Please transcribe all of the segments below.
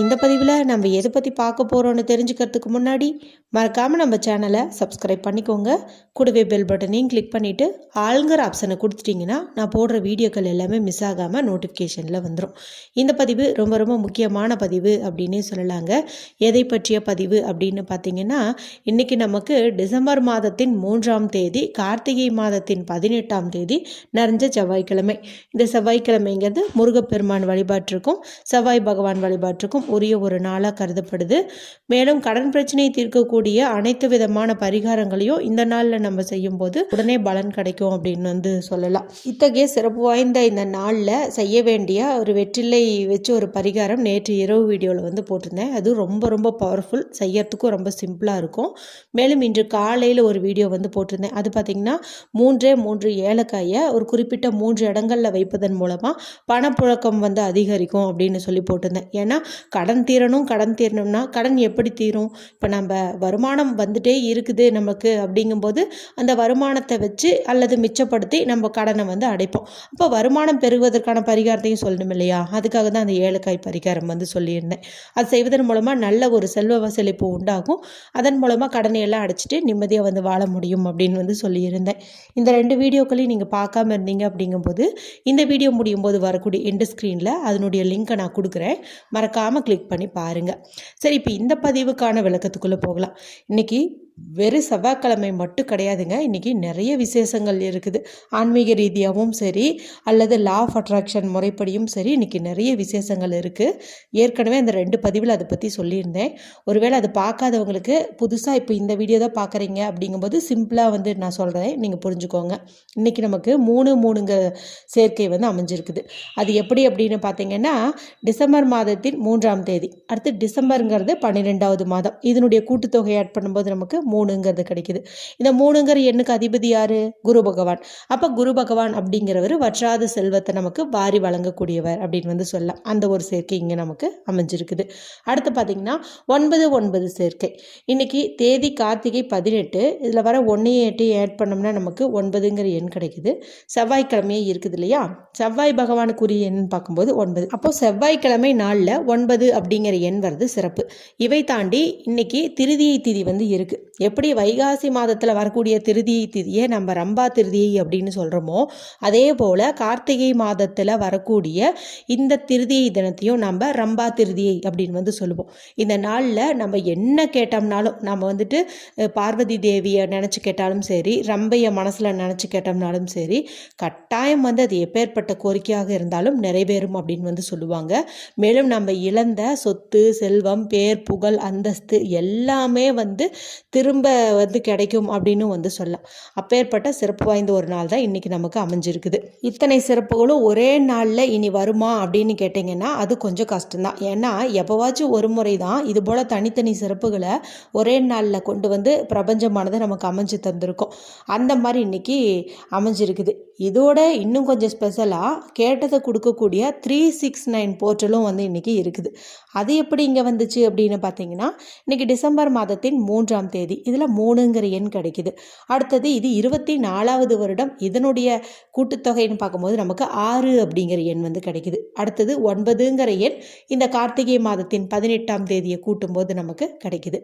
இந்த பதிவில் நம்ம எதை பற்றி பார்க்க போகிறோன்னு தெரிஞ்சுக்கிறதுக்கு முன்னாடி மறக்காமல் நம்ம சேனலை சப்ஸ்கிரைப் பண்ணிக்கோங்க. கூடவே பெல் பட்டனையும் கிளிக் பண்ணிவிட்டு ஆளுங்கிற ஆப்ஷனை கொடுத்துட்டிங்கன்னா நான் போடுற வீடியோக்கள் எல்லாமே மிஸ் ஆகாமல் நோட்டிஃபிகேஷனில் வந்துடும் இந்த பதிவு ரொம்ப ரொம்ப முக்கியமான பதிவு அப்படின்னே சொல்லலாங்க. எதை பற்றிய பதிவு அப்படின்னு பார்த்தீங்கன்னா இன்றைக்கி நமக்கு டிசம்பர் மாதத்தின் மூன்றாம் தேதி கார்த்திகை மாதத்தின் பதினெட்டாம் தேதி நிறைஞ்ச செவ்வாய்க்கிழமை. இந்த செவ்வாய்க்கிழமைங்கிறது முருகப்பெருமான் வழிபாட்டிற்கும் செவ்வாய் பகவான் வழிபாட்டுக்கும் உரிய ஒரு நாளாக கருதப்படுது. மேலும் கடன் பிரச்சனையை தீர்க்கக்கூடிய அனைத்து விதமான பரிகாரங்களையும் இந்த நாளில் நம்ம செய்யும்போது உடனே பலன் கிடைக்கும் அப்படின்னு வந்து சொல்லலாம். இத்தகைய சிறப்பு வாய்ந்த இந்த நாளில் செய்ய வேண்டிய ஒரு வெற்றிலை வச்சு ஒரு பரிகாரம் நேற்று இரவு வீடியோவில் வந்து போட்டிருந்தேன். அது ரொம்ப ரொம்ப பவர்ஃபுல் செய்யறதுக்கும் ரொம்ப சிம்பிளாக இருக்கும். மேலும் இன்று காலையில் ஒரு வீடியோ வந்து போட்டிருந்தேன். அது பார்த்திங்கன்னா மூன்றே மூன்று ஏலக்காயை ஒரு குறிப்பிட்ட மூன்று இடங்களில் வைப்பதன் மூலமாக பணப்புழக்கம் வந்து அதிகரிக்கும் அப்படின்னு சொல்லி போட்டிருந்தேன். ஏன்னா கடன் தீரணும் கடன் தீரணும்னா கடன் எப்படி தீரும்? இப்போ நம்ம வருமானம் வந்துட்டே இருக்குது நமக்கு அப்படிங்கும்போது அந்த வருமானத்தை வச்சு அல்லது மிச்சப்படுத்தி நம்ம கடனை வந்து அடைப்போம். அப்போ வருமானம் பெறுவதற்கான பரிகாரத்தையும் சொல்லணும் இல்லையா? அதுக்காக தான் அந்த ஏலக்காய் பரிகாரம் வந்து சொல்லியிருந்தேன். அது செய்வதன் மூலமாக நல்ல ஒரு செல்வ வசலிப்பு உண்டாகும். அதன் மூலமாக கடனை எல்லாம் அடைச்சிட்டு நிம்மதியாக வந்து வாழ முடியும் அப்படின்னு வந்து சொல்லியிருந்தேன். இந்த ரெண்டு வீடியோக்களையும் நீங்கள் பார்க்காம இருந்தீங்க அப்படிங்கும்போது இந்த வீடியோ முடியும் போது வரக்கூடிய எண்டு ஸ்க்ரீனில் அதனுடைய லிங்க்கை நான் கொடுக்குறேன். மறக்காமல் கிளிக் பண்ணி பாருங்கள் சரி இப்போ இந்த பதிவுக்கான விளக்கத்துக்குள்ளே போகலாம். இன்றைக்கி வெறும் செவ்வாய்க்கிழமை மட்டும் கிடையாதுங்க. இன்றைக்கி நிறைய விசேஷங்கள் இருக்குது. ஆன்மீக ரீதியாகவும் சரி அல்லது லா ஆஃப் அட்ராக்ஷன் முறைப்படியும் சரி இன்றைக்கி நிறைய விசேஷங்கள் இருக்குது ஏற்கனவே அந்த ரெண்டு பதிவில் அதை பற்றி சொல்லியிருந்தேன். ஒருவேளை அது பார்க்காதவங்களுக்கு புதுசாக இப்போ இந்த வீடியோ தான் பார்க்குறீங்க அப்படிங்கும்போது சிம்பிளாக வந்து நான் சொல்கிறேன் நீங்கள் புரிஞ்சுக்கோங்க. இன்றைக்கி நமக்கு மூணு மூணுங்க சேர்க்கை வந்து அமைஞ்சிருக்குது. அது எப்படி அப்படின்னு பார்த்தீங்கன்னா டிசம்பர் மாதத்தின் மூன்றாம் தேதி. அடுத்து டிசம்பருங்கிறது பன்னிரெண்டாவது மாதம். இதனுடைய கூட்டுத்தொகை ஆட் பண்ணும்போது நமக்கு மூணுங்கிறது கிடைக்குது. இந்த மூணுங்கிற எண்ணுக்கு அதிபதி யார்? குரு பகவான். அப்போ குரு பகவான் அப்படிங்கிறவர் வற்றாத செல்வத்தை நமக்கு வாரி வழங்கக்கூடியவர் அப்படின்னு வந்து சொல்லலாம். அந்த ஒரு சேர்க்கை இங்கே நமக்கு அமைஞ்சிருக்குது. அடுத்து பார்த்தீங்கன்னா ஒன்பது ஒன்பது சேர்க்கை. இன்னைக்கு தேதி கார்த்திகை பதினெட்டு. இதில் வர ஒன்றையும் எட்டையும் ஆட் பண்ணோம்னா நமக்கு ஒன்பதுங்கிற எண் கிடைக்குது. செவ்வாய்க்கிழமையே இருக்குது இல்லையா? செவ்வாய் பகவானுக்குரிய எண் பார்க்கும்போது ஒன்பது. அப்போ செவ்வாய்க்கிழமை நாளில் ஒன்பது அப்படிங்கிற எண் வருது சிறப்பு. இவை தாண்டி இன்னைக்கு திருதியை திதி வந்து இருக்குது எப்படி வைகாசி மாதத்தில் வரக்கூடிய திருதியை திதியை நம்ம ரம்பா திருதியை அப்படின்னு சொல்கிறோமோ அதே போல் கார்த்திகை மாதத்தில் வரக்கூடிய இந்த திருதியை தினத்தையும் நம்ம ரம்பா திருதியை அப்படின்னு வந்து சொல்லுவோம். இந்த நாளில் நம்ம என்ன கேட்டோம்னாலும் நம்ம வந்துட்டு பார்வதி தேவியை நினச்சி கேட்டாலும் சரி ரம்பையை மனசில் நினச்சி கேட்டோம்னாலும் சரி கட்டாயம் வந்து அது எப்பேற்பட்ட கோரிக்கையாக இருந்தாலும் நிறைவேறும் அப்படின்னு வந்து சொல்லுவாங்க. மேலும் நம்ம இழந்த சொத்து செல்வம் பேர் புகழ் அந்தஸ்து எல்லாமே வந்து திரு திரும்ப வந்து கிடைக்கும் அப்படின்னு வந்து சொல்லலாம். அப்பேற்பட்ட சிறப்பு வாய்ந்த ஒரு நாள் தான் இன்றைக்கி நமக்கு அமைஞ்சிருக்குது. இத்தனை சிறப்புகளும் ஒரே நாளில் இனி வருமா அப்படின்னு கேட்டிங்கன்னா அது கொஞ்சம் கஷ்டம்தான். ஏன்னா எப்போவாச்சும் ஒரு முறை தான் இது போல் தனித்தனி சிறப்புகளை ஒரே நாளில் கொண்டு வந்து பிரபஞ்சமானது நமக்கு அமைஞ்சு தந்திருக்கும். அந்த மாதிரி இன்றைக்கி அமைஞ்சிருக்குது. இதோட இன்னும் கொஞ்சம் ஸ்பெஷலாக கேட்டதை கொடுக்கக்கூடிய த்ரீ சிக்ஸ் நைன் போர்ட்டலும் வந்து இன்றைக்கி இருக்குது. அது எப்படி இங்கே வந்துச்சு அப்படின்னு பார்த்தீங்கன்னா இன்றைக்கி டிசம்பர் மாதத்தின் மூன்றாம் தேதி. இதில் மூணுங்கிற எண் கிடைக்குது. அடுத்தது இது இருபத்தி நாலாவது வருடம். இதனுடைய கூட்டுத்தொகைன்னு பார்க்கும்போது நமக்கு ஆறு அப்படிங்கிற எண் வந்து கிடைக்குது. அடுத்தது ஒன்பதுங்கிற எண் இந்த கார்த்திகை மாதத்தின் பதினெட்டாம் தேதியை கூட்டும்போது நமக்கு கிடைக்குது.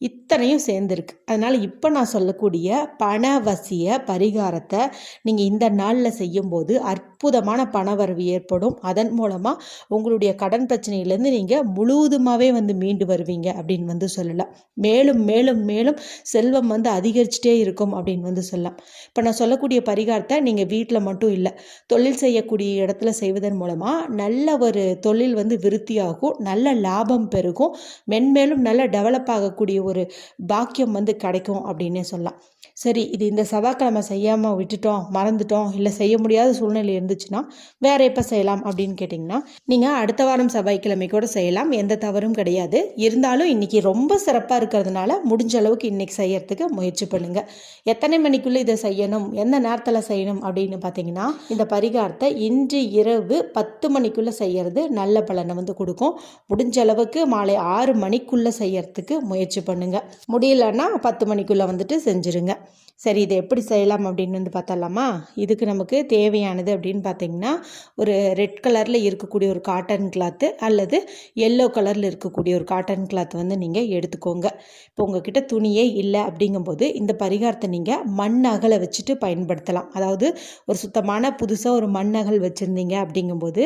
இத்தனையும் சேர்ந்துருக்கு. அதனால் இப்போ நான் சொல்லக்கூடிய பணவசிய பரிகாரத்தை நீங்கள் இந்த நாளில் செய்யும்போது அற்புதமான பணவரவு ஏற்படும். அதன் மூலமாக உங்களுடைய கடன் பிரச்சனையிலேருந்து நீங்கள் முழுவதுமாகவே வந்து மீண்டு வருவீங்க அப்படின்னு வந்து சொல்லலாம். மேலும் மேலும் மேலும் செல்வம் வந்து அதிகரிச்சுட்டே இருக்கும் அப்படின்னு வந்து சொல்லலாம். இப்போ நான் சொல்லக்கூடிய பரிகாரத்தை நீங்கள் வீட்டில் மட்டும் இல்லை தொழில் செய்யக்கூடிய இடத்துல செய்வதன் மூலமாக நல்ல ஒரு தொழில் வந்து விருத்தியாகும் நல்ல லாபம் பெருகும் மென்மேலும் நல்ல டெவலப் ஆகக்கூடிய ஒரு பாக்கியம் வந்து கிடைக்கும் அப்படின்னே சொல்லலாம். சரி இது இந்த செவ்வாய்க்கிழமை செய்யாமல் விட்டுட்டோம் மறந்துட்டோம் இல்லை செய்ய முடியாத சூழ்நிலை இருந்துச்சுன்னா வேற எப்போ செய்யலாம் அப்படின்னு கேட்டிங்கன்னா நீங்கள் அடுத்த வாரம் செவ்வாய்க்கிழமை கூட செய்யலாம். எந்த தவறும் கிடையாது. இருந்தாலும் இன்றைக்கி ரொம்ப சிறப்பாக இருக்கிறதுனால முடிஞ்ச அளவுக்கு இன்றைக்கி செய்யறதுக்கு முயற்சி பண்ணுங்கள் எத்தனை மணிக்குள்ளே இதை செய்யணும்? எந்த நேரத்தில் செய்யணும்? அப்படின்னு பார்த்தீங்கன்னா இந்த பரிகாரத்தை இன்று இரவு பத்து மணிக்குள்ளே செய்யறது நல்ல பலனை வந்து கொடுக்கும். முடிஞ்ச அளவுக்கு மாலை ஆறு மணிக்குள்ளே செய்யறதுக்கு முயற்சி பண்ணுங்கள் முடியலன்னா பத்து மணிக்குள்ளே வந்துட்டு செஞ்சுருங்க. சரி இதை எப்படி செய்யலாம் அப்படின்னு வந்து பார்த்தலாமா இதுக்கு நமக்கு தேவையானது அப்படின்னு பார்த்தீங்கன்னா ஒரு ரெட் கலரில் இருக்கக்கூடிய ஒரு காட்டன் கிளாத்து அல்லது எல்லோ கலரில் இருக்கக்கூடிய ஒரு காட்டன் கிளாத் வந்து நீங்கள் எடுத்துக்கோங்க. இப்போ உங்ககிட்ட துணியே இல்லை அப்படிங்கும்போது இந்த பரிகாரத்தை நீங்கள் மண் அகலை வச்சுட்டு பயன்படுத்தலாம். அதாவது ஒரு சுத்தமான புதுசாக ஒரு மண் அகல் வச்சுருந்தீங்க அப்படிங்கும்போது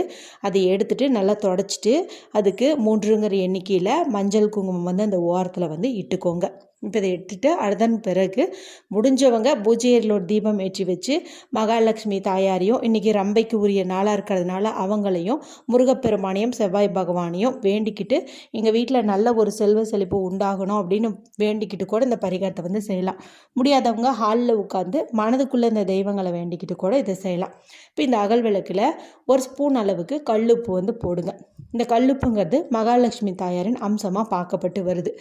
அதை எடுத்துகிட்டு நல்லா தொடச்சிட்டு அதுக்கு மூன்றுங்கிற எண்ணிக்கையில் மஞ்சள் குங்குமம் வந்து அந்த ஓரத்தில் வந்து இட்டுக்கோங்க. இப்போ இதை எடுத்துகிட்டு அதன் பிறகு முடிஞ்சவங்க பூஜையில் ஒரு தீபம் ஏற்றி வச்சு மகாலட்சுமி தாயாரையும் இன்றைக்கி ரம்பைக்கு உரிய நாளாக இருக்கிறதுனால அவங்களையும் முருகப்பெருமானையும் செவ்வாய் பகவானையும் வேண்டிக்கிட்டு எங்கள் வீட்டில் நல்ல ஒரு செல்வ செழிப்பு உண்டாகணும் அப்படின்னு வேண்டிக்கிட்டு கூட இந்த பரிகாரத்தை வந்து செய்யலாம். முடியாதவங்க ஹாலில் உட்காந்து மனதுக்குள்ளே இந்த தெய்வங்களை வேண்டிக்கிட்டு கூட இதை செய்யலாம். இப்போ இந்த அகல் விளக்கில் ஒரு ஸ்பூன் அளவுக்கு கல்லுப்பு வந்து போடுங்க. இந்த கல்லுப்புங்கிறது மகாலட்சுமி தாயாரின் அம்சமாக பார்க்கப்பட்டு வருது.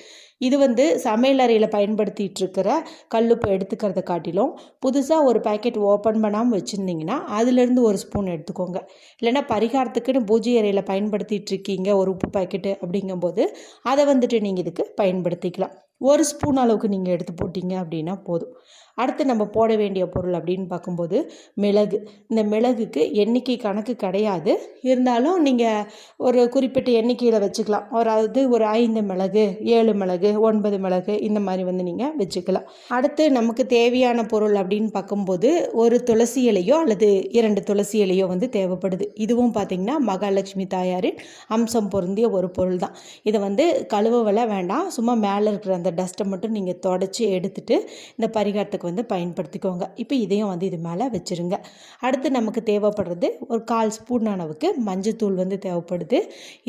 இது வந்து சமையலறையில் பயன்படுத்திகிட்டு இருக்கிற கல்லுப்பு எடுத்துக்கிறத காட்டிலும் புதுசாக ஒரு பேக்கெட் ஓப்பன் பண்ணாமல் வச்சுருந்தீங்கன்னா அதுலேருந்து ஒரு ஸ்பூன் எடுத்துக்கோங்க. இல்லைன்னா பரிகாரத்துக்குன்னு பூஜை அறையில் பயன்படுத்திகிட்டு இருக்கீங்க ஒரு உப்பு பேக்கெட்டு அப்படிங்கும்போது அதை வந்துட்டு நீங்கள் இதுக்கு பயன்படுத்திக்கலாம். ஒரு ஸ்பூன் அளவுக்கு நீங்கள் எடுத்து போட்டிங்க அப்படின்னா போதும். அடுத்து நம்ம போட வேண்டிய பொருள் அப்படின்னு பார்க்கும்போது மிளகு. இந்த மிளகுக்கு எண்ணிக்கை கணக்கு கிடையாது. இருந்தாலும் நீங்கள் ஒரு குறிப்பிட்ட எண்ணிக்கையில் வச்சுக்கலாம். அதாவது ஒரு ஐந்து மிளகு ஏழு மிளகு ஒன்பது மிளகு இந்த மாதிரி வந்து நீங்கள் வச்சுக்கலாம். அடுத்து நமக்கு தேவையான பொருள் அப்படின்னு பார்க்கும்போது ஒரு துளசி இலையோ அல்லது இரண்டு துளசி இலையோ வந்து தேவைப்படுது. இதுவும் பார்த்திங்கன்னா மகாலட்சுமி தாயாரின் அம்சம் பொருந்திய ஒரு பொருள் தான் இதை வந்து கழுவ வேண்டாம். சும்மா மேலே இருக்கிற அந்த டஸ்ட்டை மட்டும் நீங்கள் தொடச்சி எடுத்துகிட்டு இந்த பரிகாரத்துக்கு வந்து பயன்படுத்திக்கோங்க. இப்போ இதையும் வந்து இது மேலே வச்சுருங்க. அடுத்து நமக்கு தேவைப்படுறது ஒரு கால் ஸ்பூன் அளவுக்கு மஞ்சள் தூள் வந்து தேவைப்படுது.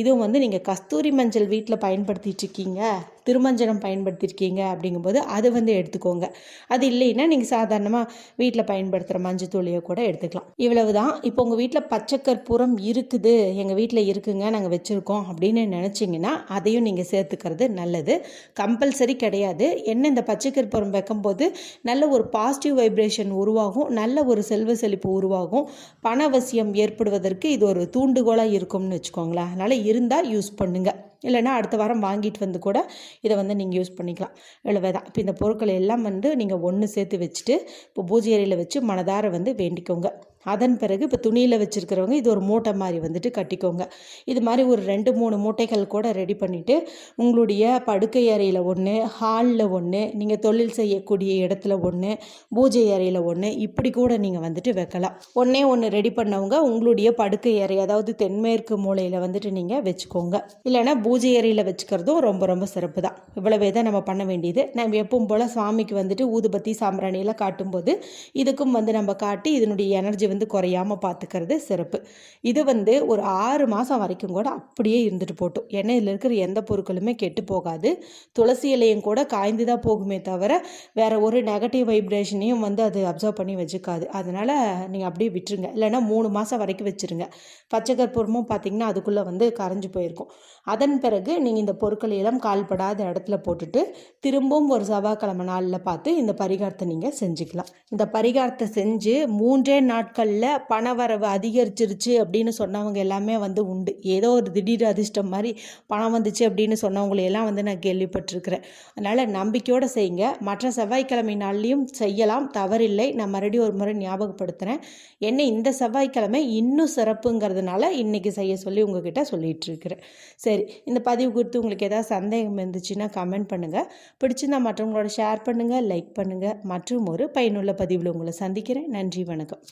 இதுவும் வந்து நீங்கள் கஸ்தூரி மஞ்சள் வீட்டில் பயன்படுத்திகிட்டு இருக்கீங்க. திருமஞ்சனம் பயன்படுத்தியிருக்கீங்க அப்படிங்கும்போது அது வந்து எடுத்துக்கோங்க. அது இல்லைன்னா நீங்கள் சாதாரணமாக வீட்டில் பயன்படுத்துகிற மஞ்சத்தூளியை கூட எடுத்துக்கலாம். இவ்வளவு தான் இப்போ உங்கள் வீட்டில் பச்சைக்கற்பூரம் இருக்குது. எங்கள் வீட்டில் இருக்குங்க. நாங்கள் வச்சுருக்கோம் அப்படின்னு நினச்சிங்கன்னா அதையும் நீங்கள் சேர்த்துக்கிறது நல்லது. கம்பல்சரி கிடையாது. என்ன இந்த பச்சைக்கற்பூரம் வைக்கும்போது நல்ல ஒரு பாசிட்டிவ் வைப்ரேஷன் உருவாகும். நல்ல ஒரு செல்வ செழிப்பு உருவாகும். பணவசியம் ஏற்படுவதற்கு இது ஒரு தூண்டுகோலாக இருக்கும்னு வச்சுக்கோங்களேன். அதனால் இருந்தால் யூஸ் பண்ணுங்கள் இல்லைனா அடுத்த வாரம் வாங்கிட்டு வந்து கூட இதை வந்து நீங்கள் யூஸ் பண்ணிக்கலாம். இவ்வளோ தான் இப்போ இந்த பொருட்கள் எல்லாம் வந்து நீங்கள் ஒன்று சேர்த்து வச்சுட்டு இப்போ பூஜை அறையில் வச்சு மனதார வந்து வேண்டிக்கோங்க. அதன் பிறகு இப்போ துணியில் வச்சுருக்கிறவங்க இது ஒரு மூட்டை மாதிரி வந்துட்டு கட்டிக்கோங்க. இது மாதிரி ஒரு ரெண்டு மூணு மூட்டைகள் கூட ரெடி பண்ணிவிட்டு உங்களுடைய படுக்கை அறையில் ஒன்று ஹாலில் ஒன்று நீங்கள் தொழில் செய்யக்கூடிய இடத்துல ஒன்று பூஜை அறையில் ஒன்று இப்படி கூட நீங்கள் வந்துட்டு வைக்கலாம். ஒன்றே ஒன்று ரெடி பண்ணவங்க உங்களுடைய படுக்கை அறை அதாவது தென்மேற்கு மூலையில் வந்துட்டு நீங்கள் வச்சுக்கோங்க. இல்லைனா பூஜை அறையில் வச்சுக்கிறதும் ரொம்ப ரொம்ப சிறப்பு தான் இவ்வளவே தான் நம்ம பண்ண வேண்டியது. நம்ம எப்பவும் போல் சுவாமிக்கு வந்துட்டு ஊதுபத்தி சாம்பிராணியெல்லாம் காட்டும்போது இதுக்கும் வந்து நம்ம காட்டி இதனுடைய எனர்ஜி வந்து குறையாமல் பார்த்துக்கிறது சிறப்பு. இது வந்து ஒரு ஆறு மாதம் வரைக்கும் கூட அப்படியே இருந்துட்டு போட்டோம். ஏன்னா இதில் இருக்கிற எந்த பொருட்களுமே கெட்டு போகாது. துளசி இலையும் கூட காய்ந்து தான் போகுமே தவிர வேறு ஒரு நெகட்டிவ் வைப்ரேஷனையும் வந்து அது அப்சர்வ் பண்ணி வச்சுக்காது. அதனால் நீங்கள் அப்படியே விட்டுருங்க. இல்லைனா மூணு மாதம் வரைக்கும் வச்சுருங்க. பச்சை கற்பூரமும் பார்த்திங்கன்னா அதுக்குள்ளே வந்து கரைஞ்சி போயிருக்கும். அதன் பிறகு நீங்கள் இந்த பொருட்களை எல்லாம் கால்படாத இடத்துல போட்டுட்டு திரும்பவும் ஒரு செவ்வாய்க்கிழமை நாளில் பார்த்து இந்த பரிகாரத்தை நீங்கள் செஞ்சுக்கலாம். இந்த பரிகாரத்தை செஞ்சு மூன்றே நாட்கள் நாட்களில் பணவரவு அதிகரிச்சிருச்சு அப்படின்னு சொன்னவங்க எல்லாமே வந்து உண்டு. ஏதோ ஒரு திடீர் அதிர்ஷ்டம் மாதிரி பணம் வந்துச்சு அப்படின்னு சொன்னவங்களையெல்லாம் வந்து நான் கேள்விப்பட்டிருக்கிறேன். அதனால் நம்பிக்கையோடு செய்யுங்க. மற்ற செவ்வாய்க்கிழமை நாள்லேயும் செய்யலாம். தவறில்லை. நான் மறுபடியும் ஒரு முறை ஞாபகப்படுத்துகிறேன் என்ன இந்த செவ்வாய்க்கிழமை இன்னும் சிறப்புங்கிறதுனால இன்றைக்கி செய்ய சொல்லி உங்ககிட்ட சொல்லிகிட்டு இருக்கிறேன் சரி இந்த பதிவு குறித்து உங்களுக்கு ஏதாவது சந்தேகம் இருந்துச்சுன்னா கமெண்ட் பண்ணுங்கள் பிடிச்சிருந்தா மற்றவங்களோட ஷேர் பண்ணுங்கள் லைக் பண்ணுங்கள் மற்றும் ஒரு பயனுள்ள பதிவில் உங்களை சந்திக்கிறேன். நன்றி வணக்கம்.